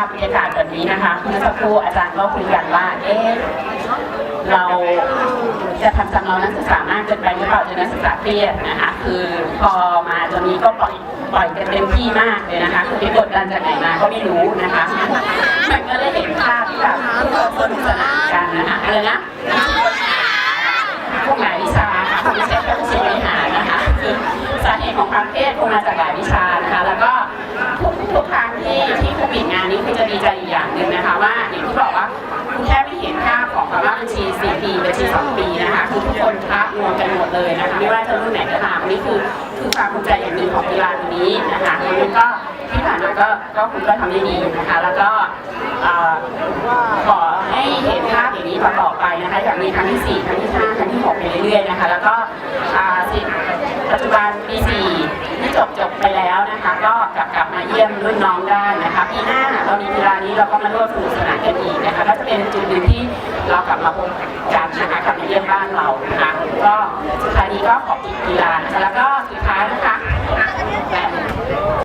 าพบรรยากาศแบบนี้นะคะเมื่อสักครู่อาจารย์ก็คุยกันว่าเอ๊ะเราจะทำจำเรานักศึกษามากเกินไปหรือเปล่าจนนักศึกษาเครียดนะคะ คือพอมาตอนนี้ก็ปล่อยปล่อยกันเต็มที่มากเลยนะคะคือไปกดดันจากไหนมาก็ไม่รู้นะคะมันก็เลยเห็นภาพที่แบบสนุกสนานกันนะคะอะไรนะพวกหลายวิชาค่ะคงไม่ใช่แค่วิชาบริหารนะคะคือสาเหตุของความเครียดคงมาจากหลายวิชานะคะ แล้วก็ นะคะว่าอย่างที่บอกว่าคุณแค่ไม่เห็นภาพของคำว่าบัญชี 4 ปีบัญชี 2 ปีนะคะคือทุกคนพระรวมกันหมดเลยนะคะไม่ว่าจะรุ่นไหนก็ตามอันนี่คือคือความภูมิใจอย่างหนึ่งของกีฬาตัวนี้นะคะแล้วก็ที่ผ่านมาก็ก็คุณก็ทำได้ดีนะคะ แล้วก็ขอให้เห็นภาพอย่างนี้ต่อไปนะคะอยากมีครั้งที่ 4 ครั้งที่ 5 ครั้งที่ 6 ไปเรื่อยๆนะคะ แล้วก็ปัจจุบันปี 4 ที่จบจบไปแล้วนะคะ ก็กลับกลับมาเยี่ยมรุ่นน้องได้นะคะปีหน้าเรามีกีฬานี้เราก็มาร่วมสนุกสนานกันอีกนะคะก็จะเป็นจุดหนึ่งที่เรากลับมาพบกันนะคะกลับมาเยี่ยมบ้านเรานะคะก็สุดท้ายนี้ก็ขอบคุณกีฬานะคะแล้วก็สุดท้ายนะคะ